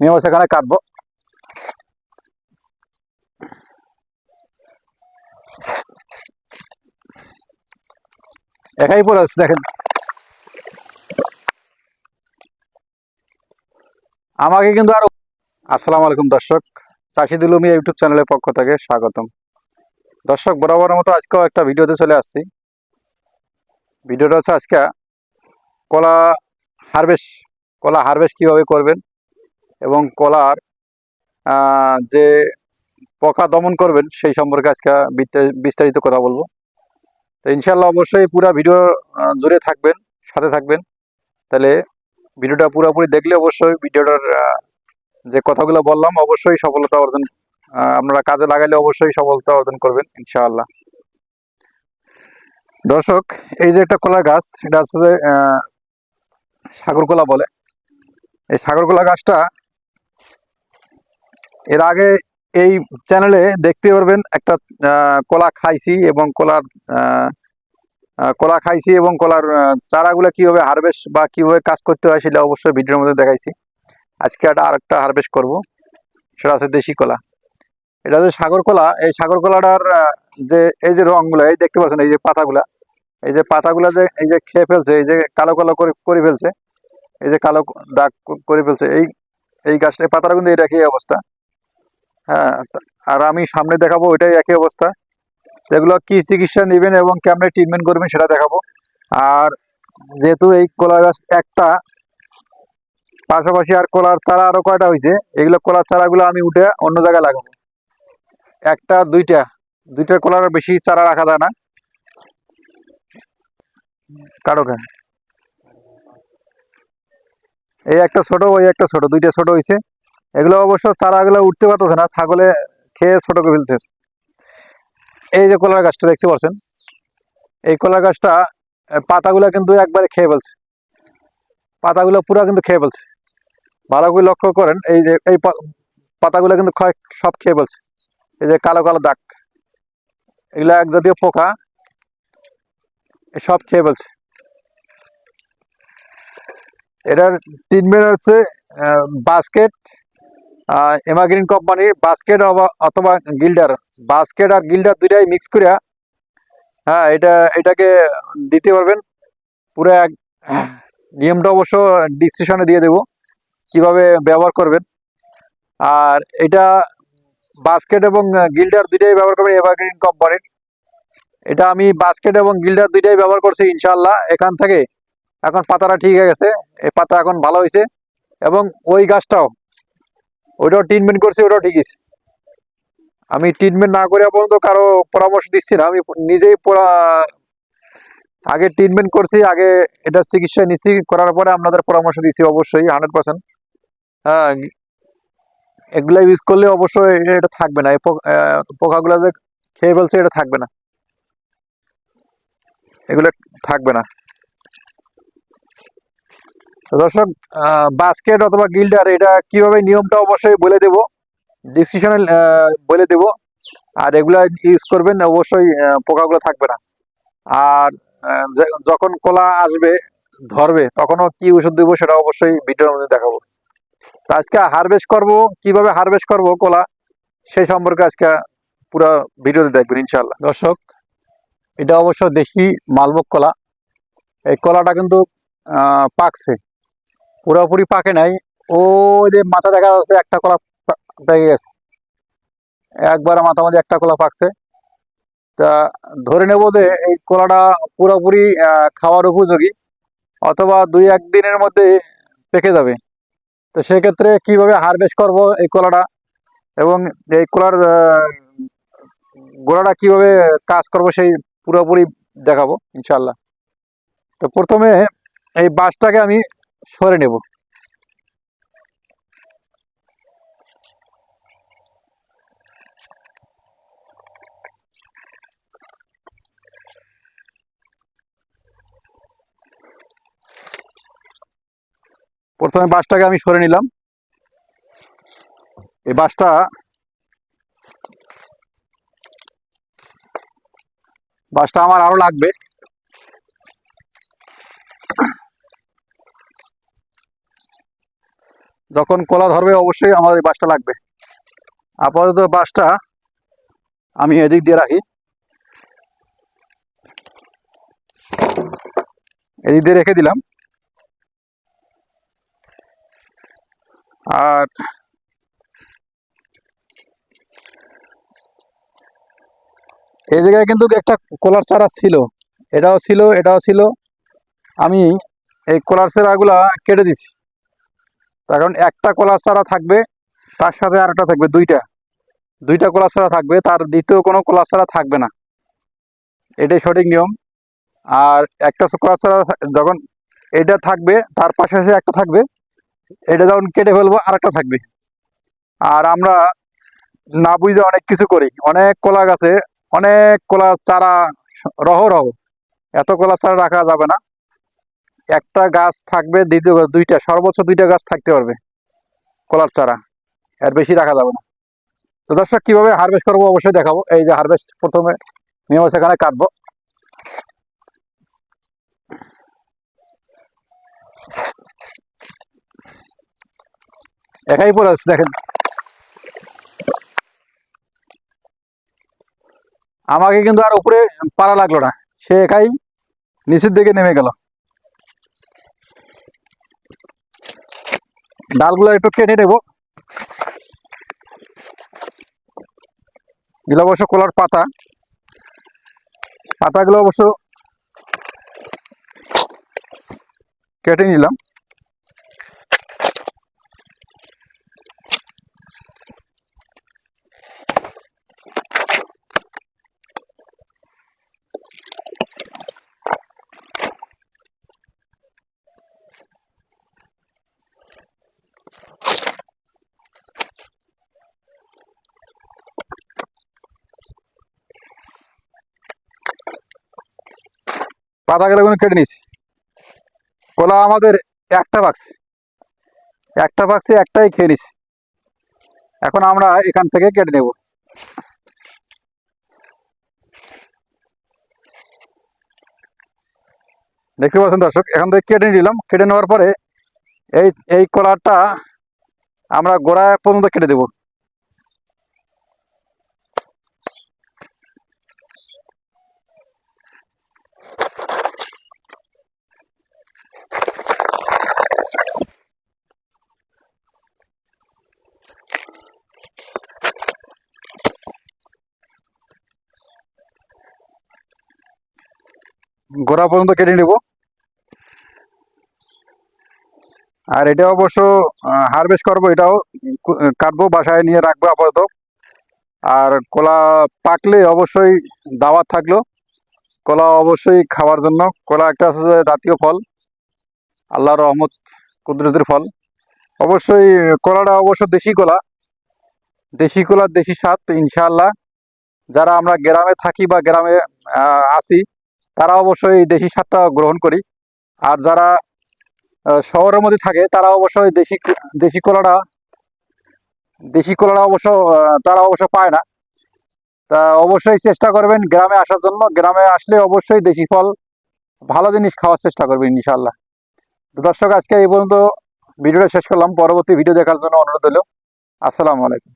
নিয়েও সেখানে কাটবো একাই পড়ে আছে দেখেন আমাকে কিন্তু আরও আসসালামু আলাইকুম দর্শক চাষি দিলুমি ইউটিউব চ্যানেলের পক্ষ থেকে স্বাগতম। দর্শক বরাবরের মতো আজকেও একটা ভিডিওতে চলে আসছি। ভিডিওটা হচ্ছে আজকে কলা হারভেস্ট কলা হারভেস্ট কীভাবে করবেন? এবং কলার যে পোকা দমন করবেন সেই সম্পর্কে আজকে বিস্তারি- বিস্তারিত কথা বলব। তো ইনশাল্লাহ অবশ্যই পুরো ভিডিও জুড়ে থাকবেন সাথে থাকবেন। তাহলে ভিডিওটা পুরোপুরি দেখলে অবশ্যই ভিডিওটার যে কথাগুলো বললাম অবশ্যই সফলতা অর্জন আপনারা কাজে লাগাইলে অবশ্যই সফলতা অর্জন করবেন ইনশাআল্লাহ। দর্শক এই যে একটা কলা গাছ এটা হচ্ছে যে আহ, সাগর কলা বলে। এই সাগর কলা গাছটা এর আগে এই চ্যানেলে দেখতে পারবেন একটা কলা খাইছি এবং কলার কলা খাইছি এবং কলার চারাগুলো কীভাবে হারভেস্ট বা কীভাবে কাজ করতে হয় সেটা অবশ্যই ভিডিওর মধ্যে দেখাইছি। আজকে একটা আরেকটা হারভেস্ট করব। সেটা হচ্ছে দেশি কলা। এটা হচ্ছে সাগর কলা। এই সাগর কলাটার যে, এই যে রংগুলো এই দেখতে পাচ্ছেন এই যে পাতাগুলা। এই যে পাতাগুলা যে, এই যে খেয়ে ফেলছে, এই যে কালো কালো করে করে ফেলছে, এই যে কালো দাগ করে ফেলছে, এই এই গাছটা পাতাটা কিন্তু এটা একই অবস্থা। হ্যাঁ আর আমি সামনে দেখাবো, ওইটাই একই অবস্থা। এগুলো কি চিকিৎসা নেবেন এবং কেমনে ট্রিটমেন্ট করবেন সেটা দেখাবো। আর যেহেতু এই কলা গাছ একটা, পাশাপাশি আর কলার চারা আরও কয়টা হয়েছে এগুলো কলার চারাগুলো আমি উঠে অন্য জায়গায় লাগাবো। একটা, দুইটা দুইটা কলার বেশি চারা রাখা যায় না। কারও কেন? এই একটা ছোট, ওই একটা ছোট, দুইটা ছোট হয়েছে এগুলো অবশ্য চারাগুলো উঠতে পারতেছে না, ছাগলে খেয়ে ছোট করে ফেলতেছে। এই যে কলার গাছটা দেখতে পাচ্ছেন, এই কলার গাছটা পাতাগুলো কিন্তু একবারে খেয়ে ফেলছে। পাতাগুলো পুরো কিন্তু খেয়ে ফেলছে। ভালো করে লক্ষ্য করেন, এই যে, এই পাতাগুলো কিন্তু সব খেয়ে ফেলছে। এই যে কালো কালো দাগ, এগুলো এক জাতীয় পোকা সব খেয়ে ফেলছে। এটার ট্রিটমেন্ট হচ্ছে বাস্কেট এমাগ্রিন কোম্পানির বাস্কেট অথবা গিল্ডার বাস্কেট আর গিল্ডার দুইটাই মিক্স করে হ্যাঁ এটা, এটাকে দিতে পারবেন। পুরো এক, নিয়মটা অবশ্য ডিসক্রিপশনে দিয়ে দেবো, কীভাবে ব্যবহার করবেন। আর এটা বাস্কেট এবং গিল্ডার দুইটাই ব্যবহার করবেন এভারগ্রিন কোম্পানির এটা আমি বাস্কেট এবং গিল্ডার দুইটাই ব্যবহার করছি ইনশাল্লাহ এখান থেকে এখন পাতাটা ঠিক হয়ে গেছে, এই পাতা এখন ভালো হয়েছে। এবং ওই গাছটাও ওইটাও ট্রিটমেন্ট করছি ওটাও ঠিক আছে আমি ট্রিটমেন্ট না করে পর্যন্ত কারও পরামর্শ দিচ্ছি না। আমি নিজেই পরা- আগে ট্রিটমেন্ট করছি, আগে এটা চিকিৎসা নিচ্ছি, করার পরে আপনাদের পরামর্শ দিচ্ছি অবশ্যই হান্ড্রেড পার্সেন্ট হ্যাঁ এগুলা ইউজ করলে অবশ্যই এটা থাকবে না। এই পোকাগুলো যে খেয়ে ফেলছে, এটা থাকবে না। এগুলো থাকবে না। দর্শক বাস্কেট অথবা গিল্ডার এটা কীভাবে নিয়মটা অবশ্যই বলে দেব ডিসক্রিপশনে বলে দেব। আর এগুলা ইউজ করবেন, অবশ্যই পোকাগুলো থাকবে না। আর যখন কলা আসবে, ধরবে, তখনও কি ওষুধ দেবো সেটা অবশ্যই ভিডিওর মধ্যে দেখাবো। আজকে হারভেস্ট করব, কীভাবে হারভেস্ট করব কলা, সেই সম্পর্কে আজকে পুরো ভিডিওতে দেখবেন ইনশাল্লাহ দর্শক, এটা অবশ্য দেশি মালভোগ কলা। এই কলাটা কিন্তু পাকছে। পুরোপুরি পাকে নাই। ও যে মাথা দেখা যাচ্ছে, একটা কলা পেকে গেছে। একবার মাথা মাঝে একটা কলা পাকছে। তা ধরে নেব যে এই কলাটা পুরোপুরি খাওয়ার উপযোগী, অথবা দুই এক দিনের মধ্যে পেকে যাবে। তো সেক্ষেত্রে কীভাবে হারভেস্ট করব এই কলাটা? এবং এই কলার গোড়াটা কীভাবে কাজ করব সেই পুরোপুরি দেখাবো ইনশাল্লাহ তো প্রথমে এই বাঁশটাকে আমি সরে নেব। প্রথমে বাঁশটাকে আমি সরে নিলাম। এই বাঁশটা বাঁশটা আমার আরও লাগবে। যখন কলা ধরবে, অবশ্যই আমাদের বাঁশটা লাগবে। আপাতত বাঁশটা আমি এদিক দিয়ে রাখি। এদিক দিয়ে রেখে দিলাম। আর এই জায়গায় কিন্তু একটা কলার চারা ছিল। এটাও ছিল এটাও ছিল। আমি এই কলার চারাগুলা কেটে দিছি। কারণ একটা কলার চারা থাকবে, তার সাথে আর একটা থাকবে, দুইটা। দুইটা কলার চারা থাকবে, তার দ্বিতীয় কোনো কলার চারা থাকবে না। এটাই সঠিক নিয়ম। আর একটা কলার চারা যখন এটা থাকবে, তার পাশাপাশি একটা থাকবে, এটা যখন কেটে ফেলব আর একটা থাকবে। আর আমরা না বুঝে অনেক কিছু করি। অনেক কলা গাছে অনেক কলা চারা, রহ রহ। এত কলা চারা রাখা যাবে না। একটা গাছ থাকবে, দ্বিতীয় দুইটা, সর্বোচ্চ দুইটা গাছ থাকতে পারবে কলার চারা। এর বেশি রাখা যাবে না। তো দর্শক, কীভাবে হারভেস্ট করব অবশ্যই দেখাবো। এই যে হারভেস্ট প্রথমে নিয়ম সেখানে কাটবো। একাই পড়ে আছে, দেখেন। আমাকে কিন্তু আর উপরে পারা লাগল না। সে একাই নিচের দিকে নেমে গেল। ডালগুলো একটু কেটে নেব। এগুলো অবশ্য কলার পাতা। পাতাগুলো অবশ্য কেটে নিলাম। পাতাগুলো কেটে নিছি কলা আমাদের একটা বাক্স একটা বাক্সে একটাই খেয়ে নিছি এখন আমরা এখান থেকে কেটে নেব। দেখতে পাচ্ছেন দর্শক, এখান থেকে কেটে নিলাম। কেটে নেওয়ার পরে এই এই কলারটা আমরা গোড়া পর্যন্ত কেটে দেব। গোড়া পর্যন্ত কেটে নেব। আর এটা অবশ্য হারভেস্ট করব, এটাও কাটবো, বাসায় নিয়ে রাখব আপাতত। আর কলা পাকলে অবশ্যই দাওয়াত থাকল। কলা অবশ্যই খাওয়ার জন্য। কলা একটা আছে জাতীয় ফল আল্লাহর রহমত, কুদরতের ফল। অবশ্যই কলাটা অবশ্য দেশি কলা। দেশি কলার দেশি স্বাদ, ইনশাআল্লাহ। যারা আমরা গ্রামে থাকি বা গ্রামে আছি তারা অবশ্যই দেশি স্বাদটা গ্রহণ করি। আর যারা শহরের মধ্যে থাকে, তারা অবশ্যই দেশি দেশি কলাটা দেশি কলাটা অবশ্য তারা অবশ্য পায় না। তা অবশ্যই চেষ্টা করবেন গ্রামে আসার জন্য। গ্রামে আসলে অবশ্যই দেশি ফল ভালো জিনিস খাওয়ার চেষ্টা করবেন ইনশাল্লাহ দর্শক, আজকে এই পর্যন্ত ভিডিওটা শেষ করলাম। পরবর্তী ভিডিও দেখার জন্য অনুরোধ হলো আসসালামু আলাইকুম।